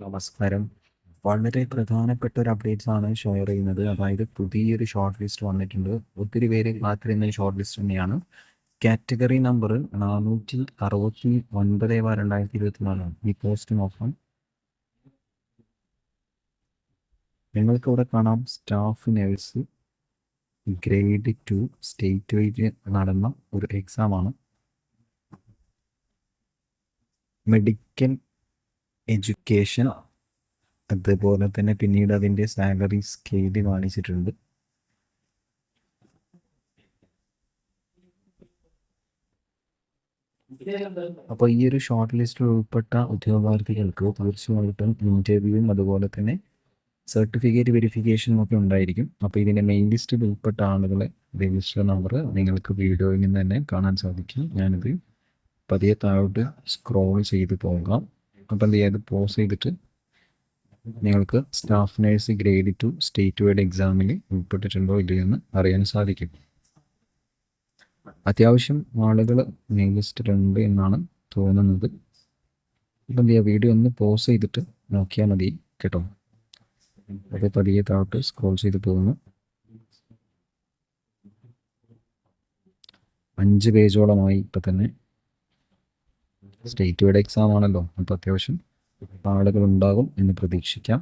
നമസ്കാരം. വളരെ പ്രധാനപ്പെട്ട ഒരു അപ്ഡേറ്റ്സ് ആണ് ഷെയർ ചെയ്യുന്നത്. അതായത് പുതിയൊരു ഷോർട്ട് ലിസ്റ്റ് വന്നിട്ടുണ്ട്. ഒത്തിരി പേര് കാത്തിരുന്ന ഷോർട്ട് ലിസ്റ്റ് തന്നെയാണ്. കാറ്റഗറി നമ്പർ 469/2024 ഈ പോസ്റ്റ് നോക്കാം. നിങ്ങൾക്ക് ഇവിടെ കാണാം staff nurse grade two state wide നടന്ന ഒരു എക്സാം ആണ്. മെഡിക്കൽ എഡ്യൂക്കേഷൻ അതുപോലെ തന്നെ പിന്നീട് അതിന്റെ സാലറി സ്കെയിൽ കാണിച്ചിട്ടുണ്ട്. അപ്പോൾ ഈ ഒരു ഷോർട്ട് ലിസ്റ്റിൽ ഉൾപ്പെട്ട ഉദ്യോഗാർത്ഥികൾക്ക് തീർച്ചയായിട്ടും ഇന്റർവ്യൂവും അതുപോലെ തന്നെ സർട്ടിഫിക്കറ്റ് വെരിഫിക്കേഷനും ഒക്കെ ഉണ്ടായിരിക്കും. അപ്പോൾ ഇതിന്റെ മെയിൻ ലിസ്റ്റിൽ ഉൾപ്പെട്ട ആളുകളെ രജിസ്റ്റർ നമ്പർ നിങ്ങൾക്ക് വീഡിയോയിൽ നിന്ന് തന്നെ കാണാൻ സാധിക്കും. ഞാനിത് പതിയെ താഴോട്ട് സ്ക്രോൾ ചെയ്ത് പോകാം. അപ്പോൾ എന്ത് ചെയ്യുക പോസ് ചെയ്തിട്ട് നിങ്ങൾക്ക് staff nurse grade two state wide എക്സാമിൽ ഉൾപ്പെട്ടിട്ടുണ്ടോ ഇല്ലയോ എന്ന് അറിയാൻ സാധിക്കും. അത്യാവശ്യം ആളുകൾ ലിസ്റ്റിലുണ്ട് എന്നാണ് തോന്നുന്നത്. ഇപ്പം എന്ത് വീഡിയോ ഒന്ന് പോസ് ചെയ്തിട്ട് നോക്കിയാൽ മതി കേട്ടോ. അത് പതിയെ താഴോട്ട് സ്ക്രോൾ ചെയ്ത് പോകുന്നു. അഞ്ച് പേജോളമായി ഇപ്പം തന്നെ. സ്റ്റേറ്റ് വൈഡ് എക്സാം ആണല്ലോ. അപ്പോൾ അത്യാവശ്യം ആളുകൾ ഉണ്ടാകും എന്ന് പ്രതീക്ഷിക്കാം.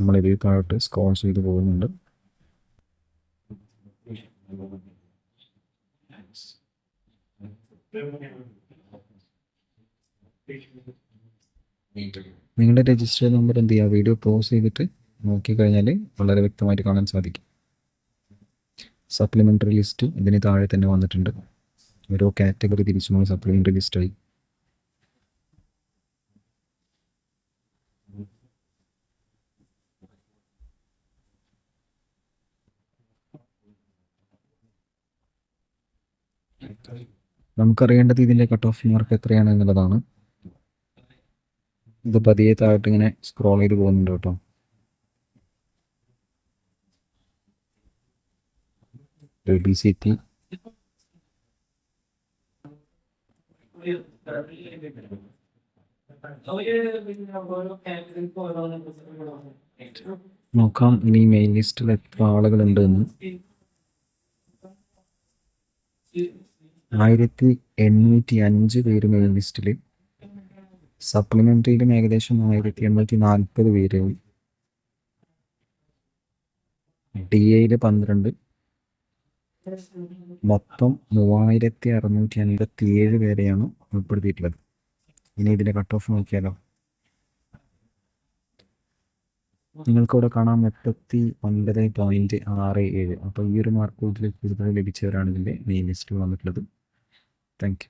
നമ്മൾ ഇതേ താഴോട്ട് സ്കോർ ചെയ്ത് പോകുന്നുണ്ട്. നിങ്ങളുടെ രജിസ്റ്റർ നമ്പർ എന്ത് ചെയ്യുക വീഡിയോ പോസ് ചെയ്തിട്ട് നോക്കി കഴിഞ്ഞാൽ വളരെ വ്യക്തമായിട്ട് കാണാൻ സാധിക്കും. സപ്ലിമെന്ററി ലിസ്റ്റ് ഇതിന് താഴെ തന്നെ വന്നിട്ടുണ്ട്. ഓരോ കാറ്റഗറി തിരിച്ചു പോകുന്ന സപ്ലിമെന്ററി ലിസ്റ്റായി. നമുക്കറിയേണ്ടത് ഇതിന്റെ കട്ട് ഓഫ് മാർക്ക് എത്രയാണ് എന്നുള്ളതാണ്. ഇത് പതിയെ താഴോട്ട് ഇങ്ങനെ സ്ക്രോൾ ചെയ്ത് പോകുന്നുണ്ട് കേട്ടോ. ഒബിസിറ്റി നോക്കാം ഇനി മെയിൻ ലിസ്റ്റിൽ എത്ര ആളുകളുണ്ട് എന്ന്. ആയിരത്തി എണ്ണൂറ്റി അഞ്ച് പേര് മെയിൻ ലിസ്റ്റിൽ. സപ്ലിമെന്ററിയിലും ഏകദേശം ആയിരത്തി എണ്ണൂറ്റി നാൽപ്പത് പേര്. ഡി എയിൽ 12 മൊത്തം മൂവായിരത്തി അറുന്നൂറ്റി അൻപത്തി ഏഴ് പേരെയാണ് ഉൾപ്പെടുത്തിയിട്ടുള്ളത്. ഇനി ഇതിന്റെ കട്ട് ഓഫ് നോക്കിയാലോ. നിങ്ങൾക്കിവിടെ കാണാം 39.67 അപ്പോൾ ഈ ഒരു മാർക്ക് കൂടുതൽ കൂടുതൽ ലഭിച്ചവരാണ് ഇതിന്റെ മെയിൻ ലിസ്റ്റിൽ വന്നിട്ടുള്ളത്. Thank you.